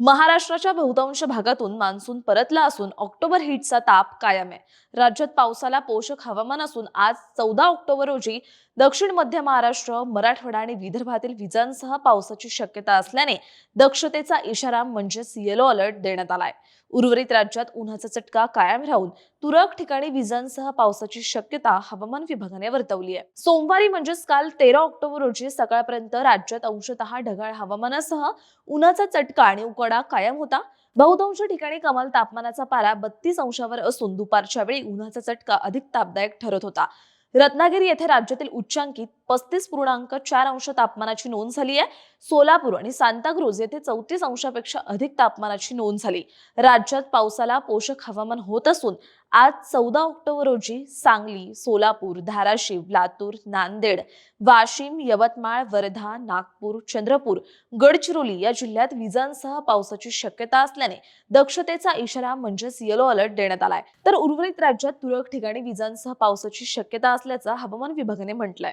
महाराष्ट्राच्या बहुतांश भागातून मान्सून परतला असून ऑक्टोबर हिटचा ताप कायम आहे. राज्यात पावसाला पोषक हवामान असून आज चौदा ऑक्टोबर रोजी दक्षिण मध्य महाराष्ट्र मराठवाडा आणि विदर्भातील विजांसह पावसाची शक्यता असल्याने दक्षतेचा इशारा म्हणजेच येलो अलर्ट देण्यात आलाय. उर्वरित राज्यात उन्हाचा चटका कायम राहून तुरळक ठिकाणी विजांसह पावसाची शक्यता हवामान विभागाने वर्तवली आहे. सोमवारी म्हणजेच काल तेरा ऑक्टोबर रोजी सकाळपर्यंत राज्यात अंशतः ढगाळ हवामानासह उन्हाचा चटका आणि उकडा कायम होता. बहुतांश ठिकाणी कमाल तापमानाचा पारा बत्तीस अंशावर असून दुपारच्या वेळी उन्हाचा चटका अधिक तापदायक ठरत होता. रत्नागिरी येथे राज्यातील उच्चांकित पस्तीस पूर्णांक चार अंश तापमानाची नोंद झाली आहे. सोलापूर आणि सांताक्रूज येथे चौतीस अंशापेक्षा अधिक तापमानाची नोंद झाली. राज्यात पावसाला पोषक हवामान होत असून आज चौदा ऑक्टोबर रोजी सांगली सोलापूर धाराशिव लातूर नांदेड वाशिम यवतमाळ वर्धा नागपूर चंद्रपूर गडचिरोली या जिल्ह्यात विजांसह पावसाची शक्यता असल्याने दक्षतेचा इशारा म्हणजेच येलो अलर्ट देण्यात आलाय. तर उर्वरित राज्यात तुरळक ठिकाणी विजांसह पावसाची शक्यता असल्याचं हवामान विभागाने म्हटलंय.